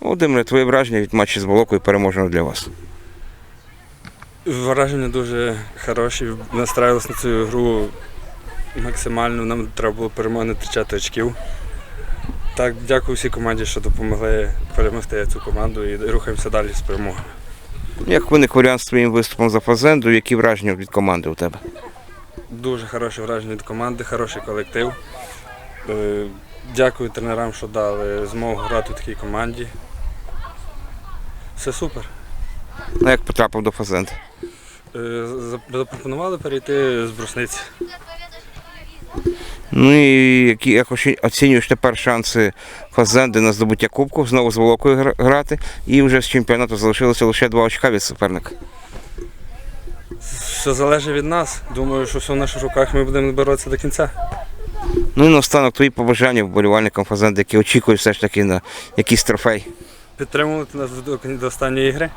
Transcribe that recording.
Володимире, твоє враження від матчу з Волокою переможено для вас. Враження дуже хороші. Настраювалися на цю гру максимально. Нам треба було не втрачати очків. Так, дякую всій команді, що допомогли перемогти цю команду і рухаємося далі з перемогою. Як виник варіант з твоїм виступом за фазенду, які враження від команди у тебе? Дуже хороше враження від команди, хороший колектив. Дякую тренерам, що дали змогу грати в такій команді. Все супер. Ну, як потрапив до фазенди? Е, Запропонували перейти з брусниці. Ну і які як оцінюєш тепер шанси фазенди на здобуття кубку, знову з Волокою грати, і вже з чемпіонату залишилося лише два очка від суперника. Все залежить від нас. Думаю, що все в наших руках ми будемо боротися до кінця. Ну і наостанок твої побажання вболівальникам фазенди, які очікують все ж таки на якийсь трофей. Підтримувати нас до, останньої гри.